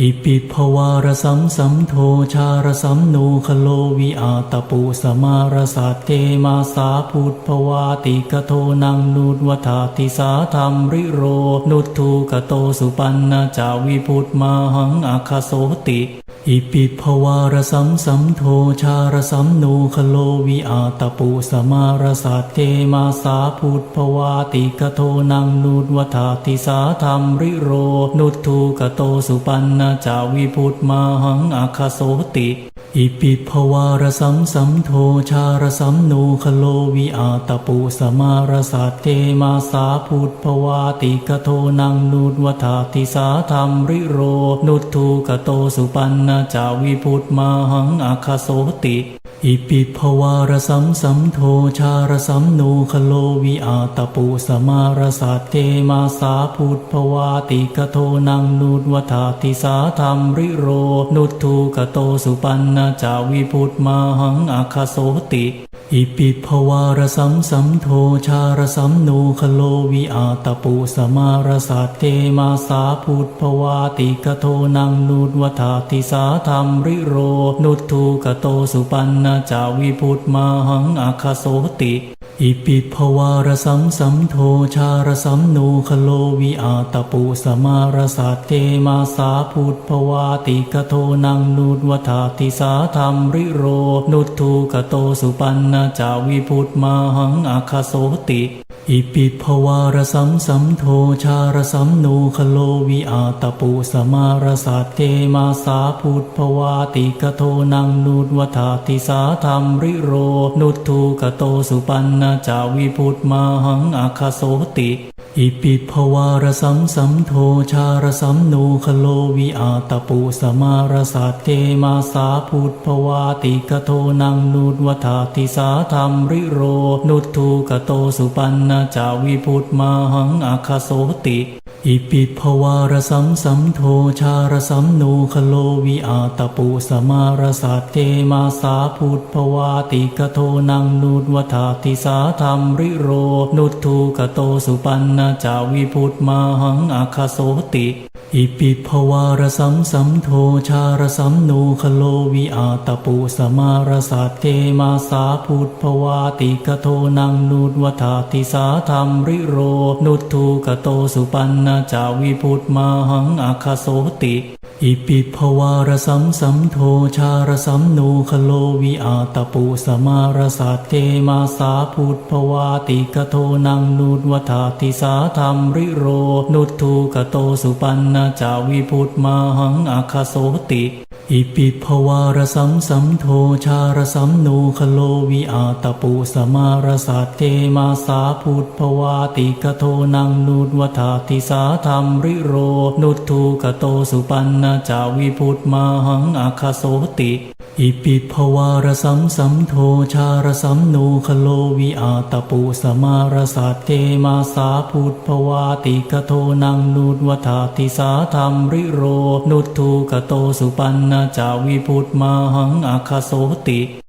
อิปิภวารสัมสัมโทชารสัมโนคโลวิอาตปุสมารสัตเตมาสาพุทภวาติกโทนังนุดวทาติสาธรรมริโร นุทูกโตสุปันนาจาวิพุทธมาหังอาคาโสติ อิปิภวารสัมสัมโทชารสัมโนคโลวิอาตปุสมารสัตเทมาสาพุทธภวาติกโทนังนุดวทาติสาธรรมริโร นุทูกโตสุปันนาจาวิพุทธมาหังอาคาโสติ อิปิภวารสัมสัมโทชารสัมโนคโลวิอาตปุสมารสัตเทมาสาพุทภวาติกโทนังนุดวธาติสาธรรมริโร นุทูกโตสุปันนาจาวิพุทธมาหังอาคาโสติ อิปิภวารสัมสัมโทชารสัมโนคโลวิอาตปุสมารสัตเทมาสาพุทภวาติกโทนังนุดวธาติสาธรรมริโร นุทูกโตสุปันนาจาวิพุทธมาหังอาคาโสติ อิปิภวารสัมสัมโทชารสัมโนคโลวิอาตปุสมารสัตเทมาสาพุทภวาติกโทนังนุดวทาติสาธรรมริโร นุทูกโตสุปันนาจาวิพุทธมาหังอาคาโสติ อิปิภวารสัมสัมโทชารสัมโนคโลวิอาตปุสมารสัตเทมาสาพุทภวาติกโทนังนุดวธาติสาธรรมริโร นุทูกโตสุปันนาจาวิพุทธมาหังอาคโสติ อิปิภวารสัมสัมโทชารสัมโนคโลวิอาตปุสมารสัตเทมาสาพุทภวาติกโทนังนุดวทาติสาธรรมริโร นุทูกโตสุปันนาจาวิพุทธมาหังอาคาโสติ อิปิภวารสัมสัมโทชารสัมโนคโลวิอาตปุสมารสัตเทมาสาพุทธภวาติกโทนังนุดวทาติสาธรรมริโร นุทูกโตสุปันนาจาวิพุทธมาหังอาคโสติ อิปิภวารสัมสัมโทชารสัมโนคโลวิอาตปุสมารสัตเทมาสาพุทธภวาติกโทนังนุดวธาติสาธรรมริโร นุทูกโตสุปันนาจาวิพุทธมาหังอาคโสติ อิปิภวารสัมสัมโทชารสัมโนคโลวิอาตปุสมารสัตเทมาสาพุทภวาติกโทนังนุดวธาติสาธรรมริโร นุทูกโตสุปันนาจาวิพุทธมาหังอาคโสติ อิปิภวารสัมสัมโทชารสัมโนคโลวิอาตปุสมารสัตเทมาสาพุทธภวาติกโทนังนุดวธาติสาธรรมริโร นุทูกโตสุปันนาจาวิพุทธมาหังอาคาโสติ อิปิภวารสัมสัมโทชารสัมโนคโลวิอาตปุสมารสัตเทมาสาพุทธภวาติกโทนังนุดวทาติสาธรรมริโร นุทูกโตสุปันนาจาวิพุทธมาหังอาคาโสติ อิปิภวารสัมสัมโทชารสัมโนคโลวิอาตปุสมารสัตเตมาสาพุทภวาติกโทนังนุดวธาติสาธรรมริโร นุทูกโตสุปันนาจาวิพุทธมาหังอาคโสติ